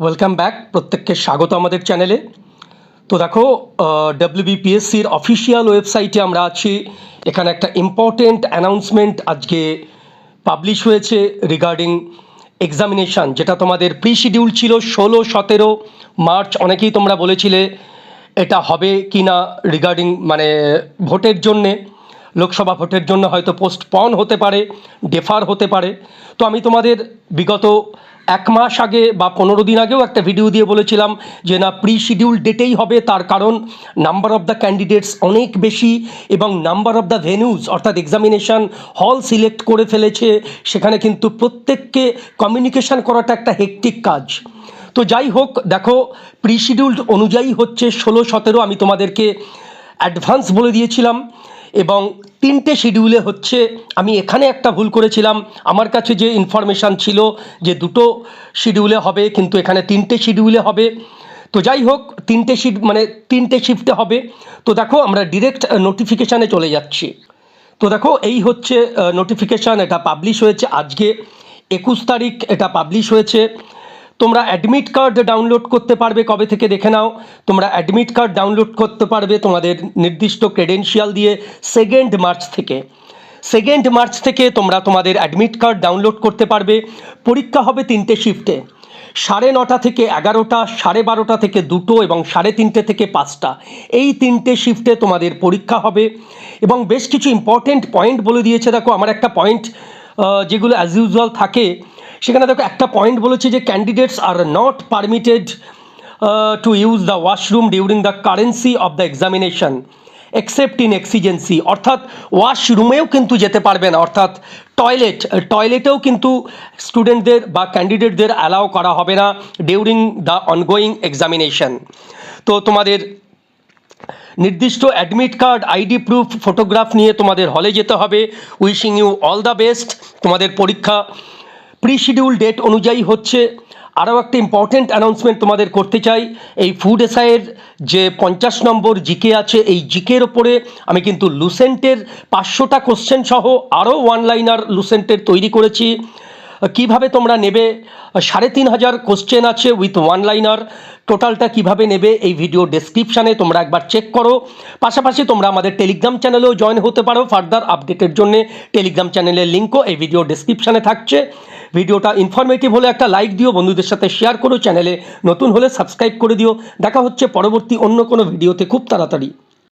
Welcome back প্রত্যেককে স্বাগত আমাদের চ্যানেলে তো দেখো ডাব্লিউবিপিএসসির অফিসিয়াল ওয়েবসাইটে আমরা আছি। এখানে একটা ইম্পর্টেন্ট অ্যানাউন্সমেন্ট আজকে পাবলিশ হয়েছে রিগার্ডিং এক্সামিনেশান যেটা তোমাদের প্রি শিডিউল ছিল ষোলো, সতেরো মার্চ, অনেকেই তোমরা বলেছিলে এটা হবে কি না রিগার্ডিং মানে ভোটের জন্যে। লোকসভা ভোটের জন্য হয়তো পোস্টপন হতে পারে ডেফার হতে পারে। তো আমি তোমাদের বিগত এক মাস আগে বা পনেরো দিন আগেও একটা ভিডিও দিয়ে বলেছিলাম যে না প্রি শিডিউল ডেটেই হবে, তার কারণ নাম্বার অফ দ্য ক্যান্ডিডেটস অনেক বেশি এবং নাম্বার অফ দ্য ভেনিউজ অর্থাৎ এক্সামিনেশান হল সিলেক্ট করে ফেলেছে। সেখানে কিন্তু প্রত্যেককে কমিউনিকেশন করাটা একটা হেকটিক কাজ। তো যাই হোক, দেখো প্রি শিডিউলড অনুযায়ী হচ্ছে ষোলো, সতেরো, আমি তোমাদেরকে অ্যাডভান্স বলে দিয়েছিলাম এবং তিনটে শিডিউলে হচ্ছে আমি এখানে একটা ভুল করেছিলাম। আমার কাছে যে ইনফরমেশান ছিল যে দুটো শিডিউলে হবে, কিন্তু এখানে তিনটে শিডিউলে হবে। তো যাই হোক, তিনটে শিফট মানে তিনটে শিফটে হবে। তো দেখো, আমরা ডিরেক্ট নোটিফিকেশানে চলে যাচ্ছি। তো দেখো, এই হচ্ছে নোটিফিকেশান এটা পাবলিশ হয়েছে আজকে। একুশ তারিখ এটা পাবলিশ হয়েছে। তোমরা অ্যাডমিট কার্ড ডাউনলোড করতে পারবে, কবে থেকে দেখে নাও। তোমরা অ্যাডমিট কার্ড ডাউনলোড করতে পারবে তোমাদের নির্দিষ্ট ক্রেডেনশিয়াল দিয়ে সেকেন্ড মার্চ থেকে। সেকেন্ড মার্চ থেকে তোমরা তোমাদের অ্যাডমিট কার্ড ডাউনলোড করতে পারবে। পরীক্ষা হবে তিনটে শিফটে সাড়ে নটা থেকে এগারোটা, সাড়ে বারোটা থেকে দুটো এবং সাড়ে তিনটে থেকে পাঁচটা। এই তিনটে শিফটে তোমাদের পরীক্ষা হবে। এবং বেশ কিছু ইম্পর্টেন্ট পয়েন্ট বলে দিয়েছে। দেখো, আমার একটা পয়েন্ট যেগুলো অ্যাজ ইউজুয়াল থাকে। সেখানে দেখো একটা পয়েন্ট বলেছে যে candidates are not permitted to use the washroom during the currency of the examination except in exigency অর্থাৎ ওয়াশরুমেও কিন্তু যেতে পারবে না। অর্থাৎ টয়লেট টয়লেটেও কিন্তু স্টুডেন্টদের বা ক্যান্ডিডেটদের অ্যালাউ করা হবে না ডিউরিং দ্য অনগোয়িং এক্সামিনেশন তো তোমাদের নির্দিষ্ট admit card ID proof photograph নিয়ে তোমাদের হলে যেতে হবে। Wishing you all the best তোমাদের পরীক্ষা প্রি শিডিউল ডেট অনুযায়ী হচ্ছে আরও একটা ইম্পর্টেন্ট অ্যানাউন্সমেন্ট তোমাদের করতে চাই। এই ফুড এসআইয়ের যে পঞ্চাশ নম্বর জিকে আছে, এই জিকের ওপরে আমি কিন্তু লুসেন্টের পাঁচশোটা কোশ্চেন সহ আরও ওয়ান লাইনার লুসেন্টের তৈরি করেছি। কীভাবে তোমরা নেবে? সাড়ে তিন হাজার কোশ্চেন আছে উইথ ওয়ান লাইনার টোটালটা কীভাবে নেবে? এই ভিডিও ডেসক্রিপশানে তোমরা একবার চেক করো। পাশাপাশি তোমরা আমাদের টেলিগ্রাম চ্যানেলেও জয়েন হতে পারো। ফার্দার আপডেটের জন্য টেলিগ্রাম চ্যানেলের লিঙ্কও এই ভিডিও ডেসক্রিপশানে থাকছে। ভিডিওটা ইনফরমেটিভ হলে একটা লাইক দিও, বন্ধুদের সাথে শেয়ার করো চ্যানেলে নতুন হলে সাবস্ক্রাইব করে দিও। দেখা হচ্ছে পরবর্তী অন্য কোনো ভিডিওতে খুব তাড়াতাড়ি।